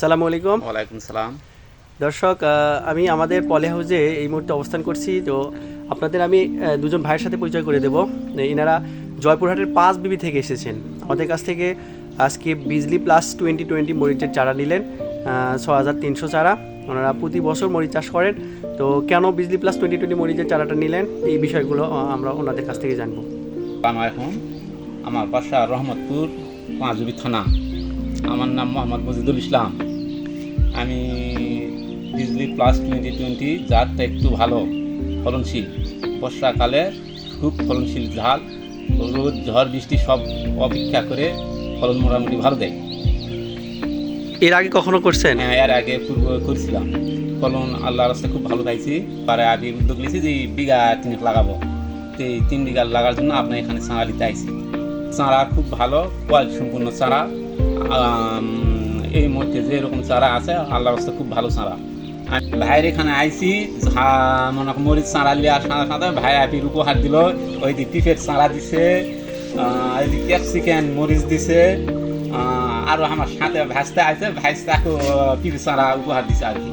সালামু আলাইকুম। ওয়ালাইকুম সালাম। দর্শক আমি আমাদের পলে হাউসে এই মুহূর্তে অবস্থান করছি। তো আপনাদের আমি দুজন ভাইয়ের সাথে পরিচয় করে দেব। এনারা জয়পুরহাটের পাঁচ বিবি থেকে এসেছেন। আমাদের কাছ থেকে আজকে বিজলি প্লাস টোয়েন্টি টোয়েন্টি মরিচের চারা নিলেন ছ হাজার তিনশো চারা। ওনারা প্রতি বছর মরিচ চাষ করেন। তো কেন বিজলি প্লাস টোয়েন্টি টোয়েন্টি মরিচের চারাটা নিলেন? এই বিষয়গুলো আমরা ওনাদের কাছ থেকে জানব। আমার এখন আমার বাসা রহমতপুর পাঁচবি থানা। আমার নাম মোহাম্মদ মজিদুল ইসলাম। আমি বিজলি প্লাস টোয়েন্টি টোয়েন্টি জাতটা একটু ভালো ফলনশীল। বর্ষাকালে খুব ফলনশীল ঝাল রোদ ঝড় বৃষ্টি সব অপেক্ষা করে ফলন মোটামুটি ভালো দেয়। এর আগে কখনো করছেন? হ্যাঁ, এর আগে পূর্ব করেছিলাম। ফলন আল্লাহর রাস্তায় খুব ভালো পাইছি। পরে আমি উদ্যোগ নিয়েছি যে বিঘা তিনেক লাগাবো। তো এই তিন বিঘা লাগার জন্য আপনার এখানে চারা নিতে আইছি। চারা খুব ভালো কোয়ালিটি সম্পূর্ণ চারা। আম, এই মধ্যে যে এরকম চারা আছে আল্লাহ রাস্তা খুব ভালো চারা। ভাইয়ের এখানে আইসি মনে মরিচ চাঁড়া লিয়ার সাথে সাথে ভাই আপির উপহার দিল ওই দিক পিফের চাঁড়া দিছে এই ক্যাপসিকেন মরিচ দিছে আর আমার সাথে ভাজতে আছে ভাজতে পিফের চাঁড়া উপহার দিছে আর কি।